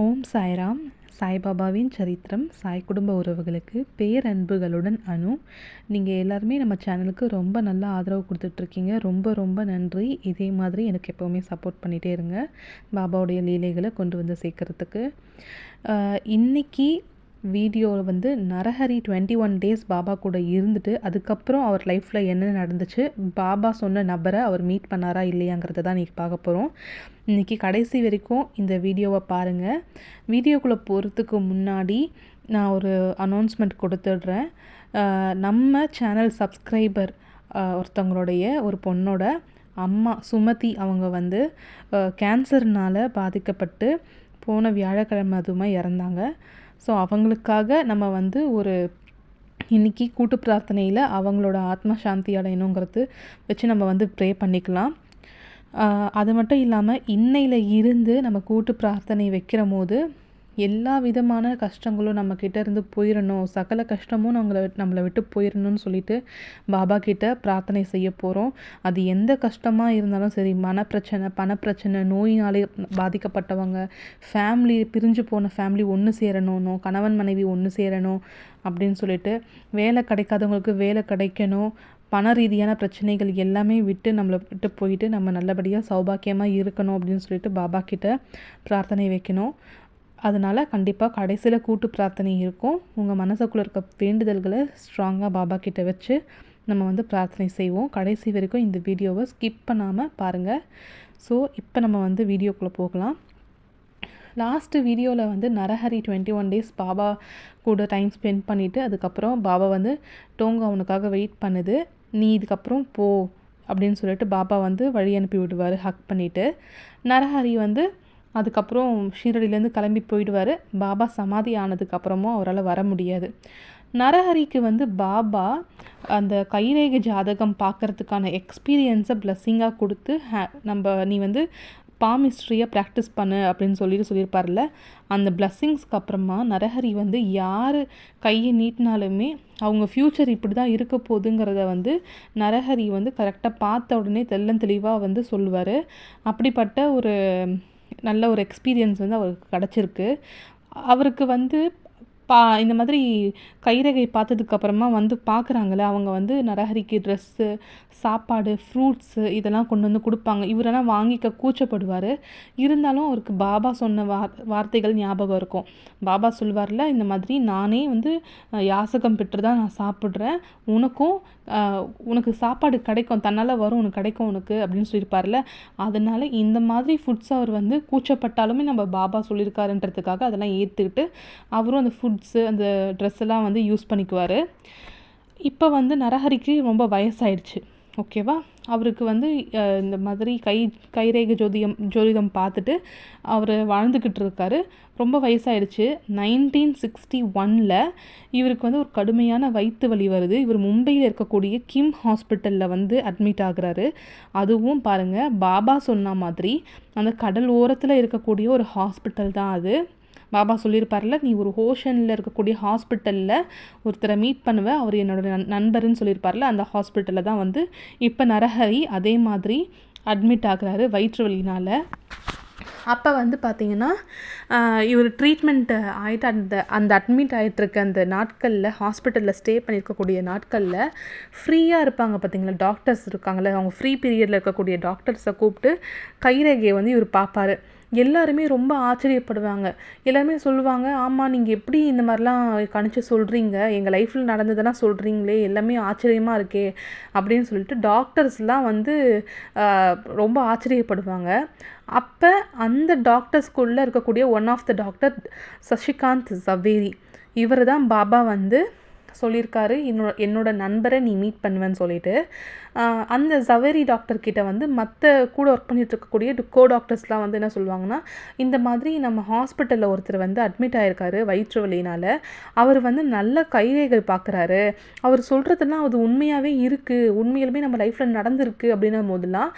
ஓம் சாய்ராம். சாய்பாபாவின் சரித்திரம் சாய் குடும்ப உறவுகளுக்கு பேரன்புகளுடன் அணு. நீங்கள் எல்லாருமே நம்ம சேனலுக்கு ரொம்ப நல்லா ஆதரவு கொடுத்துட்ருக்கீங்க. ரொம்ப ரொம்ப நன்றி. இதே மாதிரி எனக்கு எப்போவுமே சப்போர்ட் பண்ணிகிட்டே இருங்க. பாபாவுடைய லீலைகளை கொண்டு வந்து சேர்க்குறதுக்கு. இன்றைக்கி வீடியோவில் வந்து Narahari twenty one days Baba கூட இருந்துட்டு அதுக்கப்புறம் அவர் லைஃப்பில் என்ன நடந்துச்சு பாபா சொன்ன நபரை அவர் மீட் பண்ணாரா இல்லையாங்கிறத தான் இன்றைக்கி பார்க்க போகிறோம் இன்றைக்கி கடைசி வரைக்கும் இந்த வீடியோவை பாருங்கள் வீடியோக்குள்ளே போகிறதுக்கு முன்னாடி நான் ஒரு அனௌன்ஸ்மெண்ட் கொடுத்துட்றேன். நம்ம சேனல் சப்ஸ்கிரைபர் ஒருத்தவங்களுடைய ஒரு பொண்ணோட அம்மா சுமதி அவங்க வந்து கேன்சர்னால் பாதிக்கப்பட்டு போன வியாழக்கிழமை அதுவுமே இறந்தாங்க. ஸோ அவங்களுக்காக நம்ம வந்து ஒரு இன்றைக்கி கூட்டு பிரார்த்தனையில் அவங்களோட ஆத்ம சாந்தி அடையணுங்கிறது வச்சு நம்ம வந்து ப்ரே பண்ணிக்கலாம். அது மட்டும் இல்லாமல் இன்னையில் இருந்து நம்ம கூட்டு பிரார்த்தனை வைக்கிற போது எல்லா விதமான கஷ்டங்களும் நம்மக்கிட்ட இருந்து போயிடணும் சகல கஷ்டமும் நம்மளை நம்மளை விட்டு போயிடணும்னு சொல்லிட்டு பாபா கிட்ட பிரார்த்தனை செய்ய போகிறோம் அது எந்த கஷ்டமாக இருந்தாலும் சரி மனப்பிரச்சனை பணப்பிரச்சனை நோயினாலே பாதிக்கப்பட்டவங்க ஃபேமிலி பிரிஞ்சு போன ஃபேமிலி ஒன்று சேரணும் கணவன் மனைவி ஒன்று சேரணும் அப்படின்னு சொல்லிட்டு வேலை கிடைக்காதவங்களுக்கு வேலை கிடைக்கணும். பண ரீதியான பிரச்சனைகள் எல்லாமே விட்டு நம்மளை விட்டு போயிட்டு நம்ம நல்லபடியாக சௌபாக்கியமாக இருக்கணும் அப்படின்னு சொல்லிட்டு பாபா கிட்ட பிரார்த்தனை வைக்கணும். அதனால் கண்டிப்பாக கடைசியில் கூட்டு பிரார்த்தனை இருக்கும். உங்கள் மனசுக்குள்ளே இருக்க வேண்டுதல்களை ஸ்ட்ராங்காக பாபா கிட்ட வச்சு நம்ம வந்து பிரார்த்தனை செய்வோம். கடைசி வரைக்கும் இந்த வீடியோவை ஸ்கிப் பண்ணாமல் பாருங்கள் ஸோ இப்போ நம்ம வந்து வீடியோக்குள்ளே போகலாம். லாஸ்ட்டு வீடியோவில் வந்து Narahari twenty one days Baba கூட டைம் ஸ்பெண்ட் பண்ணிவிட்டு அதுக்கப்புறம் பாபா வந்து டோங்க அவனுக்காக வெயிட் பண்ணுது. நீ இதுக்கப்புறம் போ. அப்படின்னு சொல்லிட்டு பாபா வந்து வழி அனுப்பி விடுவார் ஹக் பண்ணிவிட்டு நரஹரி வந்து அதுக்கப்புறம் ஷீரடியிலேருந்து கிளம்பி போயிடுவார். பாபா சமாதி ஆனதுக்கப்புறமும் அவரால் வர முடியாது. நரஹரிக்கு வந்து பாபா அந்த கைரேக ஜாதகம் பார்க்குறதுக்கான எக்ஸ்பீரியன்ஸை பிளஸ்ஸிங்காக கொடுத்து ஹே நம்ம நீ வந்து பாமிஸ்ட்ரியை ப்ராக்டிஸ் பண்ணு அப்படின்னு சொல்லிட்டு சொல்லியிருப்பார்ல. அந்த பிளஸ்ஸிங்ஸ்க்கு அப்புறமா நரஹரி வந்து யார் கையை நீட்டினாலுமே அவங்க ஃப்யூச்சர் இப்படி தான் இருக்க போகுதுங்கிறத வந்து நரஹரி வந்து கரெக்டாக பார்த்த உடனே தெல்லம் தெளிவாக வந்து சொல்லுவார். அப்படிப்பட்ட ஒரு நல்ல ஒரு எக்ஸ்பீரியன்ஸ் வந்து அவருக்கு கிடச்சிருக்கு. அவருக்கு வந்து பா இந்த மாதிரி கைரகை பார்த்ததுக்கப்புறமா வந்து பார்க்குறாங்கள அவங்க வந்து நரஹரிக்கு ட்ரெஸ்ஸு சாப்பாடு ஃப்ரூட்ஸு இதெல்லாம் கொண்டு வந்து கொடுப்பாங்க. இவரெல்லாம் வாங்கிக்க கூச்சப்படுவார். இருந்தாலும் அவருக்கு பாபா சொன்ன வார் வார்த்தைகள் ஞாபகம் இருக்கும். பாபா சொல்வார்ல இந்த மாதிரி நானே வந்து யாசகம் பெற்று தான் நான் சாப்பிட்றேன். உனக்கும் உனக்கு சாப்பாடு கிடைக்கும். தன்னால் வரும் உனக்கு கிடைக்கும் உனக்கு அப்படின்னு சொல்லியிருப்பார்ல. அதனால் இந்த மாதிரி ஃபுட்ஸ் அவர் வந்து கூச்சப்பட்டாலுமே நம்ம பாபா சொல்லியிருக்காருன்றதுக்காக அதெல்லாம் ஏற்றுக்கிட்டு அவரும் அந்த ஃபுட் ஃபுட்ஸு அந்த ட்ரெஸ் எல்லாம் வந்து யூஸ் பண்ணிக்குவார். இப்போ வந்து நரஹரிக்கு ரொம்ப வயசாயிடுச்சு. ஓகேவா அவருக்கு வந்து இந்த மாதிரி கை கைரேக ஜோதியம் ஜோதிடம் பார்த்துட்டு அவர் வாழ்ந்துக்கிட்டு இருக்காரு. ரொம்ப வயசாயிடுச்சு. நைன்டீன் சிக்ஸ்டி ஒனில் இவருக்கு வந்து ஒரு கடுமையான வயிற்று வலி வருது. இவர் மும்பையில் இருக்கக்கூடிய கிம் ஹாஸ்பிட்டலில் வந்து அட்மிட் ஆகுறாரு. அதுவும் பாருங்கள் பாபா சொன்ன மாதிரி அந்த கடல் ஓரத்தில் இருக்கக்கூடிய ஒரு ஹாஸ்பிட்டல் தான் அது. பாபா சொல்லியிருப்பார்ல நீ ஒரு ஹோஷனில் இருக்கக்கூடிய ஹாஸ்பிட்டலில் ஒருத்தரை மீட் பண்ணுவேன் அவர் என்னோட நண்பர்னு சொல்லியிருப்பார்ல அந்த ஹாஸ்பிட்டலில் தான் வந்து இப்போ நரஹரி அதே மாதிரி அட்மிட் ஆகுறாரு வயிற்று வலினால் அப்போ வந்து பார்த்திங்கன்னா இவர் ட்ரீட்மெண்ட் ஆகிட்டு அந்த அந்த அட்மிட் ஆகிட்டுருக்க அந்த நாட்களில் ஹாஸ்பிட்டலில் ஸ்டே பண்ணியிருக்கக்கூடிய நாட்களில் ஃப்ரீயாக இருப்பாங்க பார்த்திங்களா டாக்டர்ஸ் இருக்காங்களே அவங்க ஃப்ரீ பீரியடில் இருக்கக்கூடிய டாக்டர்ஸை கூப்பிட்டு கைரேகையை வந்து இவர் பார்ப்பார் எல்லாருமே ரொம்ப ஆச்சரியப்படுவாங்க. எல்லாருமே சொல்லுவாங்க ஆமாம் நீங்கள் எப்படி இந்த மாதிரிலாம் கணிச்சு சொல்கிறீங்க எங்கள் லைஃப்பில் நடந்ததெல்லாம் சொல்கிறீங்களே எல்லாமே ஆச்சரியமாக இருக்கே அப்படின்னு சொல்லிட்டு டாக்டர்ஸ்லாம் வந்து ரொம்ப ஆச்சரியப்படுவாங்க. அப்போ அந்த டாக்டர்ஸ்குள்ளே இருக்கக்கூடிய one of the doctor Sasikanth Saveri. இவர் தான் பாபா வந்து சொல்லியிருக்காரு என்னோட என்னோட நண்பரை நீ மீட் பண்ணுவேன்னு சொல்லிட்டு. அந்த ஜவேரி டாக்டர்கிட்ட வந்து மற்ற கூட ஒர்க் பண்ணிகிட்டு இருக்கக்கூடிய கோ டாக்டர்ஸ்லாம் வந்து என்ன சொல்லுவாங்கன்னா இந்த மாதிரி நம்ம ஹாஸ்பிட்டலில் ஒருத்தர் வந்து அட்மிட் ஆகிருக்காரு வயிற்று வலினால் அவர் வந்து நல்ல கைரேகை பார்க்குறாரு அவர் சொல்கிறதெல்லாம் அது உண்மையாகவே இருக்குது உண்மையிலுமே நம்ம லைஃப்பில் நடந்திருக்கு அப்படின்னும் போதெல்லாம்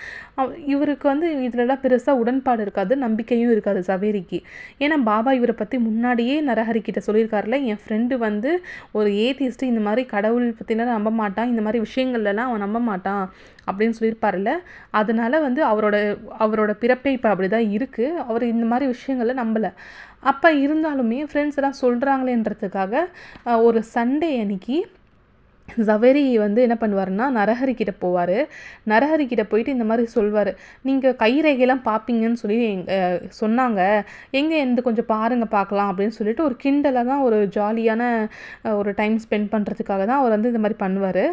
இவருக்கு வந்து இதிலலாம் பெருசாக உடன்பாடு இருக்காது நம்பிக்கையும் இருக்காது சவேரிக்கு ஏன்னா பாபா இவரை பற்றி முன்னாடியே நரஹரி கிட்ட சொல்லியிருக்காருல என் ஃப்ரெண்டு வந்து ஒரு ஏத்திஸ்ட்டு இந்த மாதிரி கடவுள் பற்றினா நம்ப மாட்டான் இந்த மாதிரி விஷயங்கள்லாம் அவன் நம்ப மாட்டான். மாட்டான் அப்படின்னு சொல்லியிருப்பார்ல அதனால் வந்து அவரோட அவரோட பிறப்பே இப்போ அப்படி தான் இருக்குது அவர் இந்த மாதிரி விஷயங்களை நம்பலை. அப்போ இருந்தாலுமே ஃப்ரெண்ட்ஸ் எல்லாம் சொல்கிறாங்களேன்றதுக்காக ஒரு சண்டே அன்னைக்கு சவேரி வந்து என்ன பண்ணுவாருன்னா நரஹரி கிட்ட போவார். நரஹரிக்கிட்ட போயிட்டு இந்த மாதிரி சொல்வார். நீங்கள் கைரேகையெல்லாம் பார்ப்பீங்கன்னு சொல்லி சொன்னாங்க. எங்கே எந்த கொஞ்சம் பாருங்க பார்க்கலாம் அப்படின்னு சொல்லிட்டு ஒரு கிண்டலாக தான் ஒரு ஜாலியான ஒரு டைம் ஸ்பெண்ட் பண்ணுறதுக்காக தான் அவர் வந்து இந்த மாதிரி பண்ணுவார்.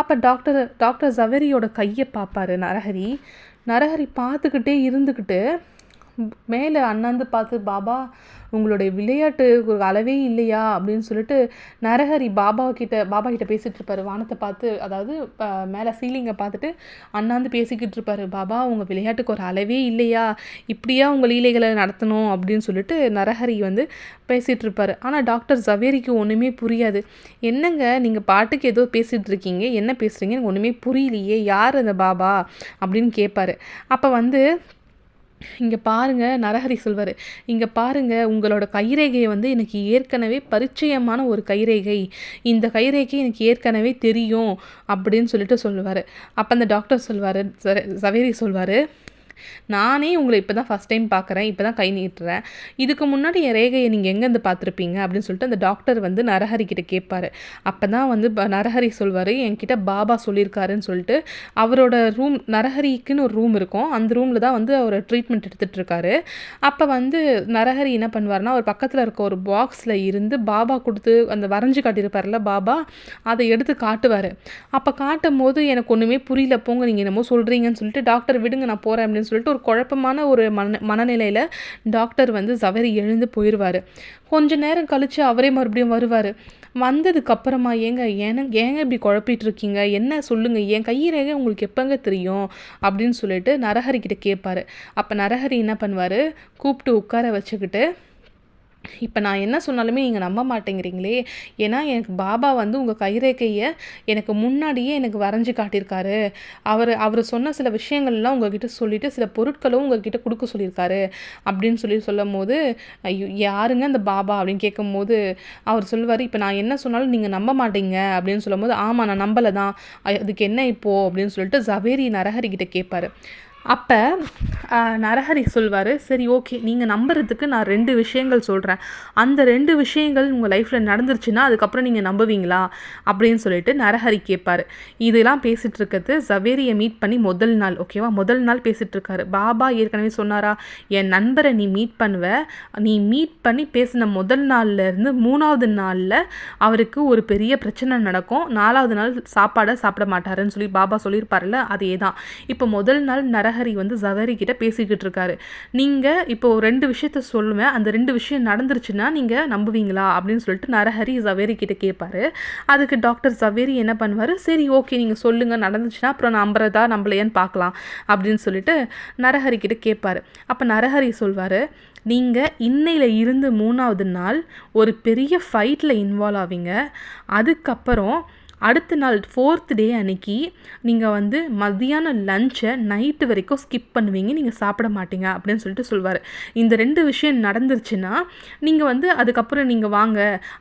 அப்போ டாக்டர் டாக்டர் சவேரியோட கையை பார்ப்பாரு நரஹரி. நரஹரி பார்த்துக்கிட்டே இருந்துக்கிட்டு மேலே அண்ணாந்து பார்த்து பாபா உங்களுடைய விளையாட்டு ஒரு அளவே இல்லையா அப்படின்னு சொல்லிட்டு நரஹரி பாபா கிட்ட பாபா கிட்ட பேசிட்டு இருப்பாரு. வானத்தை பார்த்து அதாவது மேலே சீலிங்கை பார்த்துட்டு அண்ணாந்து பேசிக்கிட்டு இருப்பாரு. பாபா உங்கள் விளையாட்டுக்கு ஒரு அளவே இல்லையா? இப்படியா உங்கள் லீலைகளை நடத்தணும்? அப்படின்னு சொல்லிட்டு நரஹரி வந்து பேசிகிட்டு இருப்பாரு. ஆனால் டாக்டர் ஜவேரிக்கு ஒன்றுமே புரியாது. என்னங்க? நீங்கள் பாட்டுக்கு ஏதோ பேசிகிட்டு இருக்கீங்க. என்ன பேசுகிறீங்க எனக்கு ஒன்றுமே புரியலையே. யார் அந்த பாபா? அப்படின்னு கேட்பாரு அப்போ வந்து இங்கே பாருங்கள் நரஹரி சொல்வார். இங்கே பாருங்கள் உங்களோட கைரேகையை வந்து எனக்கு ஏற்கனவே பரிச்சயமான ஒரு கைரேகை. இந்த கைரேகை எனக்கு ஏற்கனவே தெரியும் அப்படின்னு சொல்லிட்டு சொல்லுவார். அப்போ அந்த டாக்டர் சொல்வார் சவேரி சொல்வார் நானே உங்களை இப்போ தான் ஃபஸ்ட் டைம் பார்க்குறேன் இப்போ தான் கை நீட்டுறேன். இதுக்கு முன்னாடி என் ரேகையை நீங்கள் எங்கேருந்து பார்த்துருப்பீங்க? அப்படின்னு சொல்லிட்டு அந்த டாக்டர் வந்து நரஹரி கிட்ட கேட்பாரு. அப்போ தான் வந்து ப- நரஹரி சொல்வார் என்கிட்ட பாபா சொல்லியிருக்காருன்னு சொல்லிட்டு அவரோட ரூம் நரஹரிக்குன்னு ஒரு ரூம் இருக்கும். அந்த ரூமில் தான் வந்து அவர் ட்ரீட்மெண்ட் எடுத்துகிட்டு இருக்காரு அப்போ வந்து நரஹரி என்ன பண்ணுவார்னா ஒரு பக்கத்தில் இருக்க ஒரு பாக்ஸில் இருந்து பாபா கொடுத்து அந்த வரைஞ்சி காட்டியிருப்பார்ல பாபா அதை எடுத்து காட்டுவார். அப்போ காட்டும் போது எனக்கு ஒன்றுமே புரியல போங்க நீங்கள் என்னமோ சொல்கிறீங்கன்னு சொல்லிட்டு டாக்டர் விடுங்க நான் போகிறேன் அப்படின்னு அப்படின்னு சொல்லிட்டு ஒரு குழப்பமான ஒரு மன மனநிலையில் டாக்டர் வந்து ஜவரி எழுந்து போயிடுவார் கொஞ்ச நேரம் கழித்து அவரே மறுபடியும் வருவார். வந்ததுக்கப்புறமா ஏங்க ஏங்க ஏங்க இப்படி குழப்பிட்டு இருக்கீங்க? என்ன சொல்லுங்கள் என் கையிறக உங்களுக்கு எப்போங்க தெரியும்? அப்படின்னு சொல்லிட்டு நரஹரி கிட்ட கேட்பாரு அப்போ நரஹரி என்ன பண்ணுவார்? கூப்பிட்டு உட்கார வச்சுக்கிட்டு இப்போ நான் என்ன சொன்னாலுமே நீங்கள் நம்ப மாட்டேங்கிறீங்களே. ஏன்னா எனக்கு பாபா வந்து உங்கள் கைரேகையை எனக்கு முன்னாடியே எனக்கு வரைஞ்சி காட்டியிருக்காரு. அவர் அவர் சொன்ன சில விஷயங்கள்லாம் உங்ககிட்ட சொல்லிட்டு சில பொருட்களும் உங்ககிட்ட கொடுக்க சொல்லியிருக்காரு. அப்படின்னு சொல்லி சொல்லும் போது ஐயோ யாருங்க அந்த பாபா அப்படின்னு கேட்கும்போது அவர் சொல்லுவார் இப்போ நான் என்ன சொன்னாலும் நீங்கள் நம்ப மாட்டீங்க. அப்படின்னு சொல்லும்போது ஆமாம் நான் நம்பலை தான் அதுக்கு என்ன இப்போது அப்படின்னு சொல்லிட்டு ஜவேரி நரஹரிக்கிட்ட கேட்பாரு. அப்போ நரஹரி சொல்வார் சரி ஓகே நீங்கள் நம்புறதுக்கு நான் ரெண்டு விஷயங்கள் சொல்கிறேன் அந்த ரெண்டு விஷயங்கள் உங்கள் லைஃப்பில் நடந்துருச்சுன்னா அதுக்கப்புறம் நீங்கள் நம்புவீங்களா? அப்படின்னு சொல்லிட்டு நரஹரி கேட்பார் இதெல்லாம் பேசிகிட்டு இருக்கிறது ஜவேரியை மீட் பண்ணி முதல் நாள் ஓகேவா முதல் நாள் பேசிகிட்டு இருக்காரு. பாபா ஏற்கனவே சொன்னாரா என் நண்பரை நீ மீட் பண்ணுவ. நீ மீட் பண்ணி பேசின முதல் நாள்ல இருந்து மூணாவது நாளில் அவருக்கு ஒரு பெரிய பிரச்சனை நடக்கும். நாலாவது நாள் சாப்பாடை சாப்பிட மாட்டாருன்னு சொல்லி பாபா சொல்லியிருப்பார்ல அதே தான் இப்போ முதல் நாள் நரஹரி வந்து ஜவரி கிட்ட பேசிக்கிட்டு இருக்காரு. நீங்கள் இப்போ ரெண்டு விஷயத்த சொல்லுவேன் அந்த ரெண்டு விஷயம் நடந்துருச்சுன்னா நீங்கள் நம்புவீங்களா? அப்படின்னு சொல்லிட்டு நரஹரி ஜவேரி கிட்ட கேட்பாரு அதுக்கு டாக்டர் ஜவேரி என்ன பண்ணுவார்? சரி ஓகே நீங்கள் சொல்லுங்கள் நடந்துச்சுன்னா அப்புறம் நம்புறதா? நம்பலையான்னு பார்க்கலாம். அப்படின்னு சொல்லிட்டு நரஹரி கிட்ட கேட்பாரு அப்போ நரஹரி சொல்வார் நீங்கள் இன்னையில் இருந்து மூணாவது நாள் ஒரு பெரிய ஃபைட்டில் இன்வால்வ் ஆவீங்க. அதுக்கப்புறம் அடுத்த நாள் ஃபோர்த் டே அன்னைக்கு நீங்கள் வந்து மதியான லஞ்சை நைட்டு வரைக்கும் ஸ்கிப் பண்ணுவீங்க. நீங்கள் சாப்பிட மாட்டீங்க அப்படின்னு சொல்லிட்டு சொல்வார். இந்த ரெண்டு விஷயம் நடந்துருச்சுன்னா நீங்கள் வந்து அதுக்கப்புறம் நீங்கள் வாங்க.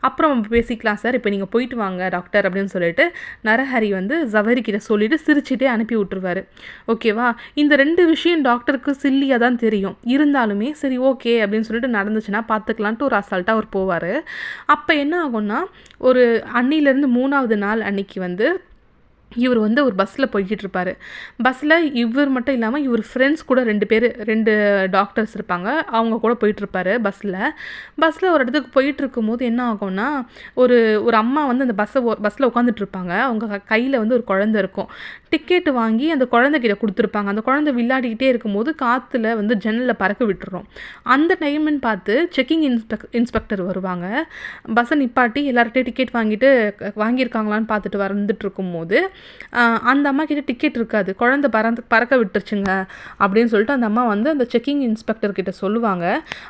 அப்புறம் பேசிக்கலாம் சார். இப்போ நீங்கள் போயிட்டு வாங்க டாக்டர் அப்படின்னு சொல்லிட்டு நரஹரி வந்து ஜவரிக்கிட்ட சொல்லிவிட்டு சொல்லிட்டு சிரிச்சுட்டே அனுப்பி விட்டுருவாரு. ஓகேவா இந்த ரெண்டு விஷயம் டாக்டருக்கு சில்லியாக தான் தெரியும். இருந்தாலுமே சரி ஓகே அப்படின்னு சொல்லிட்டு நடந்துச்சுன்னா பார்த்துக்கலான்ட்டு ஒரு அசால்ட்டாக அவர் போவார். அப்போ என்ன ஆகும்னா ஒரு அன்னிலேருந்து மூணாவது நாள் அன்னைக்கு வந்து இவர் வந்து ஒரு பஸ்ஸில் போய்கிட்டு இருப்பார் பஸ்ஸில் இவர் மட்டும் இல்லாமல் இவர் ஃப்ரெண்ட்ஸ் கூட ரெண்டு பேர் ரெண்டு டாக்டர்ஸ் இருப்பாங்க. அவங்க கூட போயிட்டுருப்பாரு பஸ்ஸில் பஸ்ஸில் ஒரு இடத்துக்கு போயிட்டுருக்கும்போது என்ன ஆகும்னா ஒரு ஒரு அம்மா வந்து அந்த பஸ்ஸை பஸ்ஸில் உட்காந்துட்டு இருப்பாங்க அவங்க கையில் வந்து ஒரு குழந்தை இருக்கும். டிக்கெட் வாங்கி அந்த குழந்தைகிட்ட கொடுத்துருப்பாங்க. அந்த குழந்தை விளையாடிக்கிட்டே இருக்கும்போது காற்றுல வந்து ஜன்னலில் பறக்க விட்டுறோம் அந்த டைம்னு பார்த்து செக்கிங் இன்ஸ்பெக் இன்ஸ்பெக்டர் வருவாங்க. பஸ்ஸை நிப்பாட்டி எல்லார்கிட்டையும் டிக்கெட் வாங்கிட்டு வாங்கியிருக்காங்களான்னு பார்த்துட்டு வந்துட்டு இருக்கும்போது அந்த அம்மா கிட்ட டிக்கெட் இருக்காது. குழந்தை பறந்து பறக்க விட்டுருச்சுங்க அப்படின்னு சொல்லிட்டு அந்த அம்மா வந்து அந்த செக்கிங் இன்ஸ்பெக்டர் கிட்ட சொல்லுவாங்க.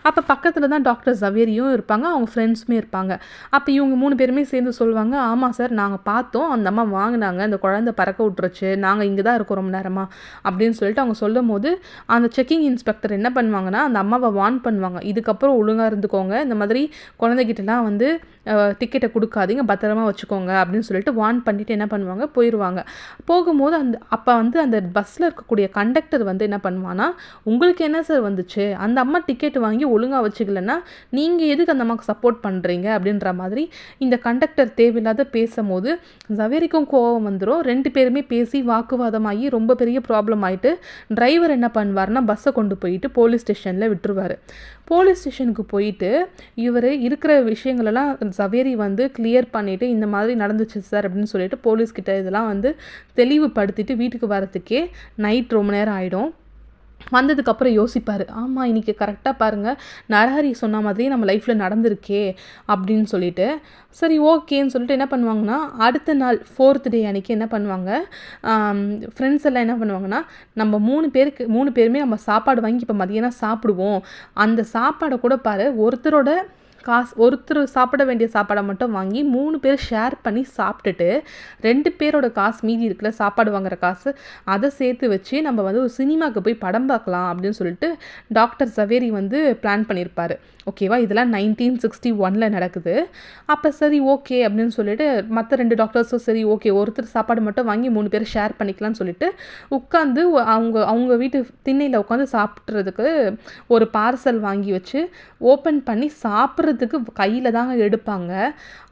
அப்போ பக்கத்தில் தான் டாக்டர் ஜவேரியும் இருப்பாங்க அவங்க ஃப்ரெண்ட்ஸுமே இருப்பாங்க. அப்போ இவங்க மூணு பேருமே சேர்ந்து சொல்லுவாங்க ஆமாம் சார் நாங்கள் பார்த்தோம். அந்த அம்மா வாங்கினாங்க. அந்த குழந்தை பறக்க விட்டுருச்சு. நாங்கள் இங்கே தான் இருக்கோம் ரொம்ப நேரமாக அப்படின்னு சொல்லிட்டு அவங்க சொல்லும் போது அந்த செக்கிங் இன்ஸ்பெக்டர் என்ன பண்ணுவாங்கன்னா அந்த அம்மாவை வார்ன் பண்ணுவாங்க. இதுக்கப்புறம் ஒழுங்காக இருந்துக்கோங்க. இந்த மாதிரி குழந்தைகிட்டலாம் வந்து டிக்கெட்டை கொடுக்காதீங்க. பத்திரமா வச்சுக்கோங்க. அப்படின்னு சொல்லிட்டு வார்ன் பண்ணிவிட்டு என்ன பண்ணுவாங்க போயிடுவாங்க போகும்போது அந்த அப்போ வந்து அந்த பஸ்ஸில் இருக்கக்கூடிய கண்டக்டர் வந்து என்ன பண்ணுவான்னா உங்களுக்கு என்ன சார் வந்துச்சு? அந்த அம்மா டிக்கெட் வாங்கி ஒழுங்காக வச்சுக்கலன்னா நீங்கள் எதுக்கு அந்த அம்மாவுக்கு சப்போர்ட் பண்ணுறீங்க அப்படின்ற மாதிரி இந்த கண்டக்டர் தேவையில்லாத பேசும்போது ஜவேரிக்கும் கோவம் வந்துடும் ரெண்டு பேருமே பேசி வாக்குவாதமாகி ரொம்ப பெரிய ப்ராப்ளம் ஆகிட்டு டிரைவர் என்ன பண்ணுவார்னா பஸ்ஸை கொண்டு போயிட்டு போலீஸ் ஸ்டேஷனில் விட்டுருவார். போலீஸ் ஸ்டேஷனுக்கு போயிட்டு இவர் இருக்கிற விஷயங்களெல்லாம் சவேரி வந்து கிளியர் பண்ணிவிட்டு இந்த மாதிரி நடந்துச்சு சார் அப்படின்னு சொல்லிட்டு போலீஸ்கிட்ட இதெல்லாம் வந்து தெளிவுபடுத்திட்டு வீட்டுக்கு வரத்துக்கே நைட் ரொம்ப நேரம் ஆகிடும் வந்ததுக்கப்புறம் யோசிப்பார். ஆமாம் இன்றைக்கி கரெக்டாக பாருங்கள் நரஹரி சொன்ன மாதிரியே நம்ம லைஃப்பில் நடந்திருக்கே அப்படின்னு சொல்லிட்டு. சரி ஓகேன்னு சொல்லிட்டு என்ன பண்ணுவாங்கன்னா அடுத்த நாள் ஃபோர்த் டே அன்றைக்கி என்ன பண்ணுவாங்க? ஃப்ரெண்ட்ஸ் எல்லாம் என்ன பண்ணுவாங்கன்னா நம்ம மூணு பேருக்கு மூணு பேருமே நம்ம சாப்பாடு வாங்கி இப்போ மதியானம் சாப்பிடுவோம். அந்த சாப்பாடை கூட பாரு ஒருத்தரோட காசு ஒருத்தர் சாப்பிட வேண்டிய சாப்பாடை மட்டும் வாங்கி மூணு பேர் ஷேர் பண்ணி சாப்பிட்டுட்டு ரெண்டு பேரோட காசு மீதி இருக்கிற சாப்பாடு வாங்குற காசு அதை சேர்த்து வச்சு நம்ம வந்து ஒரு சினிமாவுக்கு போய் படம் பார்க்கலாம் அப்படின்னு சொல்லிட்டு டாக்டர் சவேரி வந்து பிளான் பண்ணியிருப்பார். ஓகேவா இதெல்லாம் நைன்டீன் சிக்ஸ்டி ஒனில் நடக்குது. அப்போ சரி ஓகே அப்படின்னு சொல்லிட்டு மற்ற ரெண்டு டாக்டர்ஸும் சரி ஓகே ஒருத்தர் சாப்பாடு மட்டும் வாங்கி மூணு பேர் ஷேர் பண்ணிக்கலாம்னு சொல்லிட்டு உட்காந்து அவங்க அவங்க வீட்டு திண்ணையில் உட்காந்து சாப்பிட்றதுக்கு ஒரு பார்சல் வாங்கி வச்சு ஓப்பன் பண்ணி சாப்பிட்றது சாப்பிட்றதுக்கு கையில் தாங்க எடுப்பாங்க.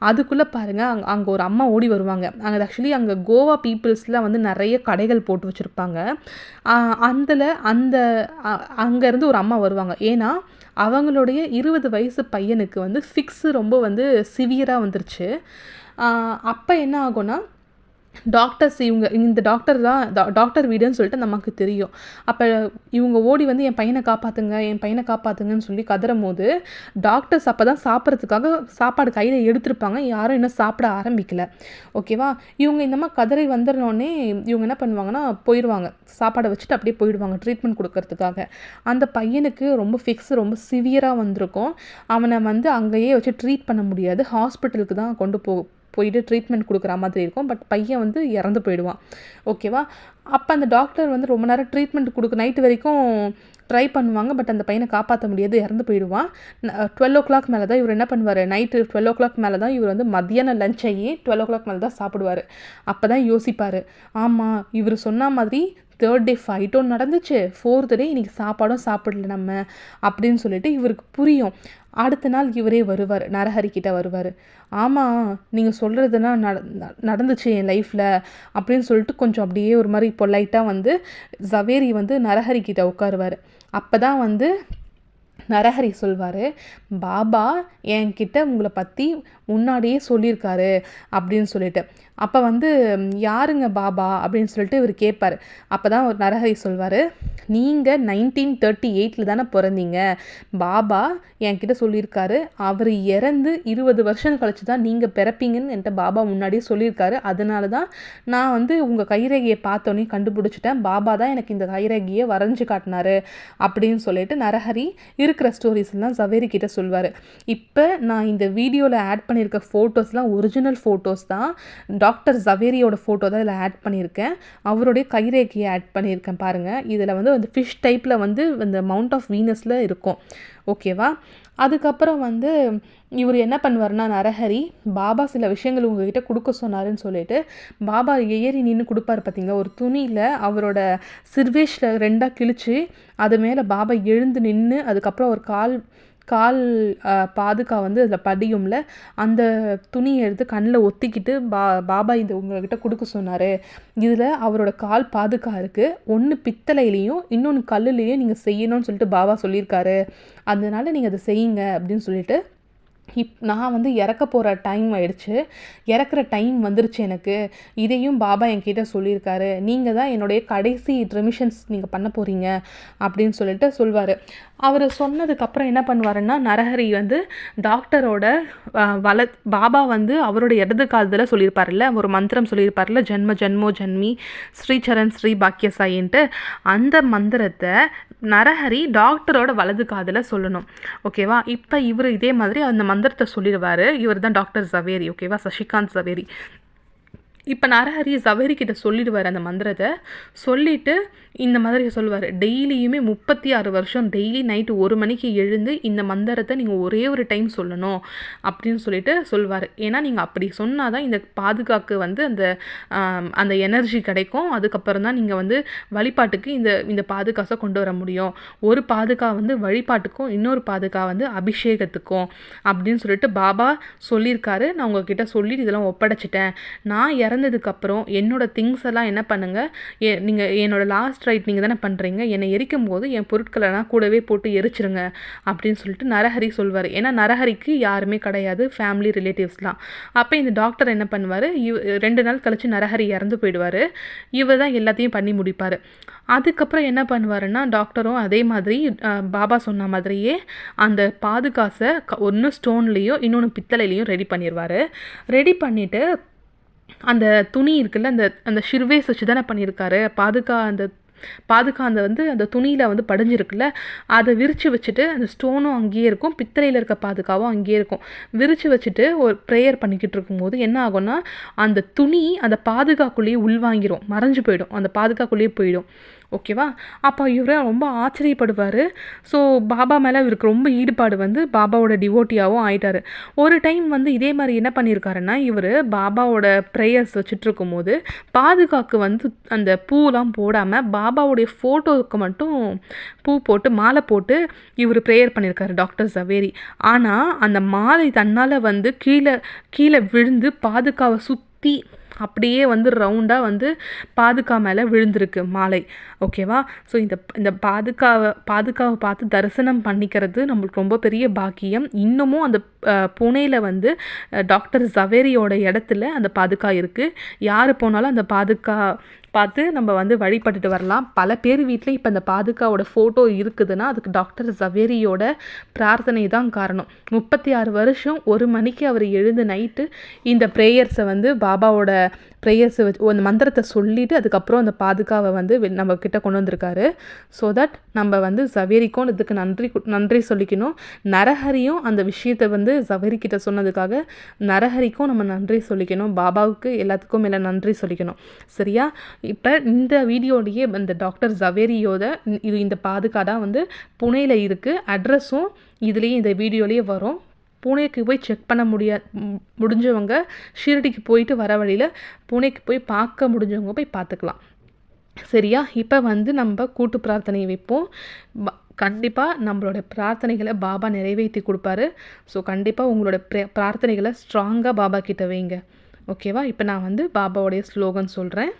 அதுக்குள்ளே பாருங்கள் அங்கே அங்கே ஒரு அம்மா ஓடி வருவாங்க. அங்கே ஆக்சுவலி அங்கே கோவா பீப்புள்ஸ்லாம் வந்து நிறைய கடைகள் போட்டு வச்சுருப்பாங்க. அதில் அந்த அங்கேருந்து ஒரு அம்மா வருவாங்க. ஏன்னா அவங்களுடைய இருபது வயசு பையனுக்கு வந்து ஃபிக்ஸு ரொம்ப வந்து சிவியராக வந்துருச்சு. அப்போ என்ன ஆகும்னா டாக்டர்ஸ் இவங்க இந்த டாக்டர் தான் டாக்டர் வீடுன்னு சொல்லிட்டு நமக்கு தெரியும். அப்போ இவங்க ஓடி வந்து என் பையனை காப்பாற்றுங்க என் பையனை காப்பாற்றுங்கன்னு சொல்லி கதறும் போது டாக்டர்ஸ் அப்போ தான் சாப்பிட்றதுக்காக சாப்பாடு கையில் எடுத்திருப்பாங்க. யாரும் இன்னும் சாப்பிட ஆரம்பிக்கல. ஓகேவா இவங்க இந்த மாதிரி கதறி வந்துடனோடனே இவங்க என்ன பண்ணுவாங்கன்னா போயிடுவாங்க சாப்பாடை வச்சுட்டு அப்படியே போயிடுவாங்க ட்ரீட்மெண்ட் கொடுக்கறதுக்காக. அந்த பையனுக்கு ரொம்ப ஃபிக்ஸ் ரொம்ப சிவியராக வந்திருக்கும். அவனை வந்து அங்கேயே வச்சு ட்ரீட் பண்ண முடியாது. ஹாஸ்பிட்டலுக்கு தான் கொண்டு போ போயிட்டு ட்ரீட்மெண்ட் கொடுக்குற மாதிரி இருக்கும். பட் பையன் வந்து இறந்து போயிடுவான். ஓகேவா அப்போ அந்த டாக்டர் வந்து ரொம்ப நேரம் ட்ரீட்மெண்ட் கொடுக்க நைட்டு வரைக்கும் ட்ரை பண்ணுவாங்க. பட் அந்த பையனை காப்பாற்ற முடியாது. இறந்து போயிடுவான். டுவெல் ஓ கிளாக் மேலே தான் இவர் என்ன பண்ணுவார்? நைட்டு டுவெல் ஓ கிளாக் மேலே தான் இவர் வந்து மத்தியானம் லஞ்ச் ஆகி டுவெல் ஓ கிளாக் மேலே தான் சாப்பிடுவார். அப்போ தான் யோசிப்பார். ஆமாம் இவர் சொன்ன மாதிரி தேர்ட் டே ஃபைட்டும் நடந்துச்சு. ஃபோர்த் டே இன்றைக்கி சாப்பாடும் சாப்பிடல நம்ம அப்படின்னு சொல்லிட்டு இவருக்கு புரியும். அடுத்த நாள் இவரே வருவார் நரஹரிக்கிட்ட வருவார். ஆமாம் நீங்கள் சொல்கிறதுனா நட நடந்துச்சு என் லைஃப்பில் அப்படின்னு சொல்லிட்டு கொஞ்சம் அப்படியே ஒரு மாதிரி பொலைட்டாக வந்து ஜவேரி வந்து நரஹரிக்கிட்ட உட்காருவார். அப்போ தான் வந்து நரஹரி சொல்வார் பாபா என்கிட்ட உங்களை பற்றி முன்னாடியே சொல்லியிருக்காரு அப்படின்னு சொல்லிட்டு. அப்போ வந்து யாருங்க பாபா? அப்படின்னு சொல்லிட்டு இவர் கேட்பார் அப்போ தான் ஒரு நரஹரி சொல்வார் நீங்கள் நைன்டீன் தேர்ட்டி எயிட்டில் தானே பிறந்தீங்க. பாபா என்கிட்ட சொல்லியிருக்காரு அவர் இறந்து இருபது வருஷம் கழிச்சு தான் நீங்கள் பிறப்பீங்கன்னு என்கிட்ட பாபா முன்னாடியே சொல்லியிருக்காரு. அதனால தான் நான் வந்து உங்கள் கைரேகையை பார்த்தோன்னே கண்டுபிடிச்சிட்டேன். பாபா தான் எனக்கு இந்த கைரேகையை வரைஞ்சி காட்டினாரு அப்படின்னு சொல்லிட்டு நரஹரி இருக்கிற ஸ்டோரிஸ்லாம் சவேரி கிட்ட சொல்வார். இப்போ நான் இந்த வீடியோவில் ஆட் பண்ணியிருக்க ஃபோட்டோஸ்லாம் ஒரிஜினல் ஃபோட்டோஸ் தான் டாக்டர் ஜவேரியோட ஃபோட்டோ தான் இதில் ஆட் பண்ணியிருக்கேன். அவருடைய கைரேகையை ஆட் பண்ணியிருக்கேன் பாருங்கள் இதில் வந்து அந்த ஃபிஷ் டைப்பில் வந்து இந்த மவுண்ட் ஆஃப் வீனஸில் இருக்கும். ஓகேவா அதுக்கப்புறம் வந்து இவர் என்ன பண்ணுவார்னா நரஹரி பாபா சில விஷயங்கள் உங்ககிட்ட கொடுக்க சொன்னாருன்னு சொல்லிட்டு பாபா ஏறி நின்று கொடுப்பாரு பார்த்தீங்களா ஒரு துணியில் அவரோட சிர்வேஷில் ரெண்டாக கிழிச்சு அது மேலே பாபா எழுந்து நின்று அதுக்கப்புறம் ஒரு கால் கால் பாதுகா வந்து அதில் படியும்ல அந்த துணியை எடுத்து கண்ணில் ஒத்திக்கிட்டு பா பாபா இது உங்கள்கிட்ட கொடுக்க சொன்னார். இதில் அவரோட கால் பாதுகா இருக்குது ஒன்று பித்தளையிலையும் இன்னொன்று கல்லுலேயும் நீங்கள் செய்யணும்னு சொல்லிட்டு பாபா சொல்லியிருக்காரு. அதனால நீங்கள் அதை செய்யுங்க அப்படின்னு சொல்லிட்டு இப் நான் வந்து இறக்க போகிற டைம் ஆயிடுச்சு. இறக்குற டைம் வந்துருச்சு எனக்கு. இதையும் பாபா என்கிட்ட சொல்லியிருக்காரு. நீங்கள் தான் என்னுடைய கடைசி ட்ரெமிஷன்ஸ் நீங்கள் பண்ண போகிறீங்க அப்படின்னு சொல்லிட்டு சொல்வார். அவர் சொன்னதுக்கப்புறம் என்ன பண்ணுவாருன்னா நரஹரி வந்து டாக்டரோட வல பாபா வந்து அவரோட இடது காலத்தில் சொல்லியிருப்பார்ல ஒரு மந்திரம் சொல்லியிருப்பார்ல ஜென்ம ஜென்மோ ஜென்மி ஸ்ரீசரண் ஸ்ரீ பாக்கியசாயின்ட்டு அந்த மந்திரத்தை நரஹரி டாக்டரோட வலது காதில் சொல்லணும். ஓகேவா? இப்போ இவர் இதே மாதிரி அந்த மந்திரத்தை சொல்லிடுவார். இவர் தான் டாக்டர் ஜவேரி ஓகேவா? சசிகாந்த் ஜவேரி. இப்போ நரஹரி ஜவேரி கிட்ட சொல்லிடுவார் அந்த மந்திரத்தை. சொல்லிவிட்டு இந்த மாதிரி சொல்லுவார். டெய்லியுமே முப்பத்தி ஆறு வருஷம் டெய்லி நைட்டு ஒரு மணிக்கு எழுந்து இந்த மந்திரத்தை நீங்கள் ஒரே ஒரு டைம் சொல்லணும் அப்படின்னு சொல்லிட்டு சொல்லுவார். ஏன்னா நீங்கள் அப்படி சொன்னால் தான் இந்த பாதுகாக்கு வந்து அந்த அந்த எனர்ஜி கிடைக்கும். அதுக்கப்புறம் தான் நீங்கள் வந்து வழிபாட்டுக்கு இந்த இந்த பாதுகாசை கொண்டு வர முடியும். ஒரு பாதுகா வந்து வழிபாட்டுக்கும் இன்னொரு பாதுகா வந்து அபிஷேகத்துக்கும் அப்படின்னு சொல்லிட்டு பாபா சொல்லியிருக்காரு. நான் உங்ககிட்ட சொல்லிட்டு இதெல்லாம் ஒப்படைச்சிட்டேன். நான் இறந்ததுக்கப்புறம் என்னோடய திங்ஸ் எல்லாம் என்ன பண்ணுங்கள் ஏ நீங்கள் என்னோடய லாஸ்ட் ரைட் நீங்கள் தானே பண்ணுறீங்க என்னை எரிக்கும் போது என் பொருட்களெல்லாம் கூடவே போட்டு எரிச்சிருங்க அப்படின்னு சொல்லிட்டு நரஹரி சொல்வார். ஏன்னா நரஹரிக்கு யாருமே கிடையாது ஃபேமிலி ரிலேட்டிவ்ஸ்லாம் அப்போ இந்த டாக்டர் என்ன பண்ணுவார்? இவ் ரெண்டு நாள் கழித்து நரஹரி இறந்து போயிடுவார். இவர் தான் எல்லாத்தையும் பண்ணி முடிப்பார். அதுக்கப்புறம் என்ன பண்ணுவாருன்னா டாக்டரும் அதே மாதிரி பாபா சொன்ன மாதிரியே அந்த பாதுகாசை ஒன்று ஸ்டோன்லேயோ இன்னொன்று பித்தளையிலையும் ரெடி பண்ணிடுவார் ரெடி பண்ணிவிட்டு அந்த துணி இருக்குல்ல அந்த அந்த ஷிர்வேஸ் வச்சு தானே பண்ணியிருக்காரு. பாதுகா அந்த பாதுகா அந்த வந்து அந்த துணியில் வந்து படிஞ்சிருக்குல்ல அதை விரித்து வச்சுட்டு அந்த ஸ்டோனும் அங்கேயே இருக்கும் பித்தளையில் இருக்க பாதுகாவும் அங்கேயே இருக்கும். விரித்து வச்சுட்டு ஒரு ப்ரேயர் பண்ணிக்கிட்டு இருக்கும்போது என்ன ஆகும்னா அந்த துணி அந்த பாதுகாக்குள்ளேயே உள்வாங்கிடும் மறைஞ்சு போயிடும் அந்த பாதுகாக்குள்ளேயே போயிடும். ஓகேவா அப்போ இவரே ரொம்ப ஆச்சரியப்படுவார். ஸோ பாபா மேலே இவருக்கு ரொம்ப ஈடுபாடு வந்து பாபாவோட டிவோட்டியாகவும் ஆயிட்டார். ஒரு டைம் வந்து இதே மாதிரி என்ன பண்ணியிருக்காருன்னா இவர் பாபாவோட ப்ரேயர்ஸ் வச்சுட்டு இருக்கும்போது பாதுகாக்கு வந்து அந்த பூலாம் போடாமல் பா பாபாவுடைய ஃபோட்டோவுக்கு மட்டும் பூ போட்டு மாலை போட்டு இவர் ப்ரேயர் பண்ணியிருக்காரு டாக்டர் ஜவேரி ஆனால் அந்த மாலை தன்னால் வந்து கீழே கீழே விழுந்து பாதுகாவை சுற்றி அப்படியே வந்து ரவுண்டாக வந்து பாதுகா மேலே விழுந்திருக்கு மாலை. ஓகேவா ஸோ இந்த இந்த பாதுகாவை பாதுகாவை பார்த்து தரிசனம் பண்ணிக்கிறது நம்மளுக்கு ரொம்ப பெரிய பாக்கியம். இன்னமும் அந்த புனேயில் வந்து டாக்டர் ஜவேரியோட இடத்துல அந்த பாதுகா இருக்குது யார் போனாலும் அந்த பாதுகா பார்த்து நம்ம வந்து வழிபட்டுட்டு வரலாம். பல பேர் வீட்டில் இப்போ அந்த பாதுகாவோட ஃபோட்டோ இருக்குதுன்னா அதுக்கு டாக்டர் ஜவேரியோட பிரார்த்தனை தான் காரணம். முப்பத்தி ஆறு வருஷம் ஒரு மணிக்கு அவர் எழுந்து நைட்டு இந்த ப்ரேயர்ஸை வந்து பாபாவோட ப்ரேயர்ஸை வச்சு அந்த மந்திரத்தை சொல்லிவிட்டு அதுக்கப்புறம் அந்த பாதுகாவை வந்து நம்ம கிட்ட கொண்டு வந்திருக்காரு. ஸோ தட் நம்ம வந்து ஜவேரிக்கும் இதுக்கு நன்றி நன்றி சொல்லிக்கணும். நரஹரியும் அந்த விஷயத்தை வந்து ஜவேரி கிட்ட சொன்னதுக்காக நரஹரிக்கும் நம்ம நன்றி சொல்லிக்கணும். பாபாவுக்கு எல்லாத்துக்கும் மேலே நன்றி சொல்லிக்கணும். சரியா? இப்போ இந்த வீடியோலேயே இந்த டாக்டர் ஜவேரியோட இது இந்த பாதுகா தான் வந்து புனேயில் இருக்குது அட்ரஸும் இதுலேயும் இந்த வீடியோலேயே வரும். புனேக்கு போய் செக் பண்ண முடியா முடிஞ்சவங்க ஷீரடிக்கு போயிட்டு வர வழியில் பூனேக்கு போய் பார்க்க முடிஞ்சவங்க போய் பார்த்துக்கலாம். சரியா? இப்போ வந்து நம்ம கூட்டு பிரார்த்தனை வைப்போம். கண்டிப்பாக நம்மளோட பிரார்த்தனைகளை பாபா நிறைவேற்றி கொடுப்பாரு. ஸோ கண்டிப்பாக உங்களோட ப்ரே- பிரார்த்தனைகளை ஸ்ட்ராங்காக பாபா கிட்ட வைங்க. ஓகேவா இப்போ நான் வந்து பாபாவோடைய ஸ்லோகன் சொல்கிறேன்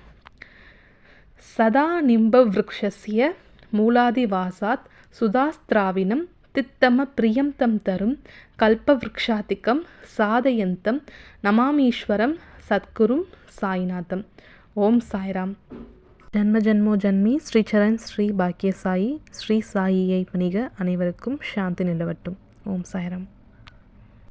சதா நிம்ப விரக்ஷஸ்ய மூலாதிவாசாத் சுதாஸ்திராவினம் தித்தம பிரியம் தம் தரும் கல்பவ்ருக்ஷாதிக்கம் சாதயந்தம் நமாமீஸ்வரம் சத்குரும் சாய்நாதம். ஓம் சாய்ராம். ஜன்ம ஜன்மோ ஜன்மி ஸ்ரீச்சரண் ஸ்ரீ பாக்கிய சாயி ஸ்ரீ சாயியை பணிக அனைவருக்கும் சாந்தி நிலவட்டும். ஓம் சாய்ராம்.